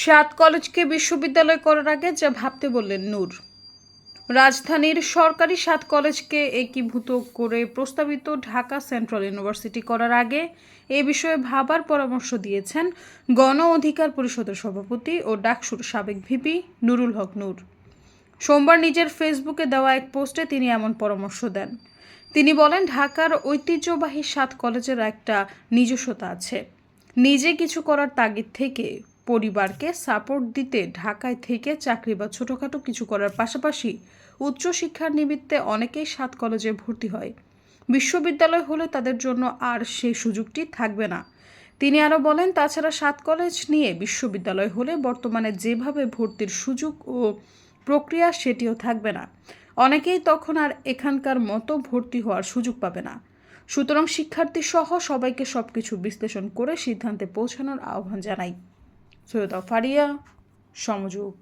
সাত কলেজকে বিশ্ববিদ্যালয় করার আগে যা ভাবতে বললেন নূর। রাজধানীর সরকারি সাত কলেজকে একীভূত করে প্রস্তাবিত ঢাকা সেন্ট্রাল ইউনিভার্সিটি করার আগে এ বিষয়ে ভাবার পরামর্শ দিয়েছেন গণ অধিকার পরিষদের সভাপতি ও ডাকসুর সাবেক ভিপি নুরুল হক নূর। সোমবার নিজের ফেসবুকে দেওয়া এক পোস্টে তিনি এমন পরামর্শ দেন। তিনি বলেন, ঢাকার ঐতিহ্যবাহী সাত কলেজের একটা নিজস্বতা আছে। নিজে কিছু করার তাগিদ থেকে পরিবারকে সাপোর্ট দিতে ঢাকায় থেকে চাকরি বা ছোটোখাটো কিছু করার পাশাপাশি উচ্চশিক্ষার নিমিত্তে অনেকেই সাত কলেজে ভর্তি হয়। বিশ্ববিদ্যালয় হলে তাদের জন্য আর সেই সুযোগটি থাকবে না। তিনি আরও বলেন, তাছাড়া সাত কলেজ নিয়ে বিশ্ববিদ্যালয় হলে বর্তমানে যেভাবে ভর্তির সুযোগ ও প্রক্রিয়া সেটিও থাকবে না। অনেকেই তখন আর এখানকার মতো ভর্তি হওয়ার সুযোগ পাবে না। সুতরাং শিক্ষার্থী সহ সবাইকে সবকিছু বিশ্লেষণ করে সিদ্ধান্তে পৌঁছানোর আহ্বান জানাই। সৈয়দা ফারিয়া সমযোগ